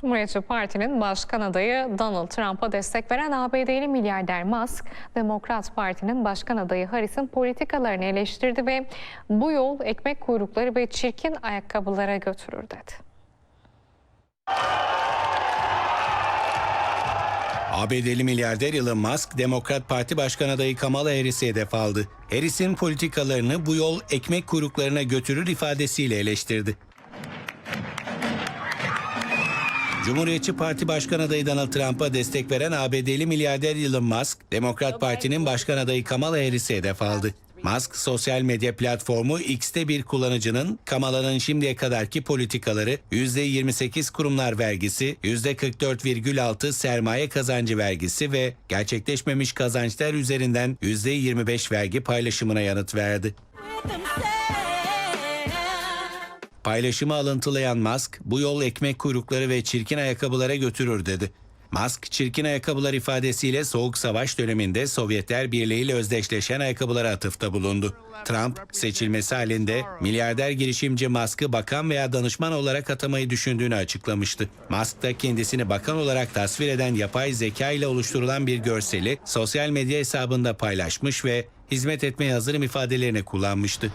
Cumhuriyetçi Parti'nin başkan adayı Donald Trump'a destek veren ABD'li milyarder Musk, Demokrat Parti'nin başkan adayı Harris'in politikalarını eleştirdi ve bu yol ekmek kuyrukları ve çirkin ayakkabılara götürür dedi. ABD'li milyarder Elon Musk, Demokrat Parti Başkan adayı Kamala Harris'i hedef aldı. Harris'in politikalarını bu yol ekmek kuyruklarına götürür ifadesiyle eleştirdi. Cumhuriyetçi Parti Başkan adayı Donald Trump'a destek veren ABD'li milyarder Elon Musk, Demokrat Parti'nin başkan adayı Kamala Harris'i hedef aldı. Musk, sosyal medya platformu X'te bir kullanıcının Kamala'nın şimdiye kadarki politikaları %28 kurumlar vergisi, %44,6 sermaye kazancı vergisi ve gerçekleşmemiş kazançlar üzerinden %25 vergi paylaşımına yanıt verdi. Paylaşımı alıntılayan Musk, bu yol ekmek kuyrukları ve çirkin ayakkabılara götürür dedi. Musk, çirkin ayakkabılar ifadesiyle Soğuk Savaş döneminde Sovyetler Birliği ile özdeşleşen ayakkabılara atıfta bulundu. Trump, seçilmesi halinde milyarder girişimci Musk'ı bakan veya danışman olarak atamayı düşündüğünü açıklamıştı. Musk da kendisini bakan olarak tasvir eden yapay zeka ile oluşturulan bir görseli sosyal medya hesabında paylaşmış ve hizmet etmeye hazırım ifadelerini kullanmıştı.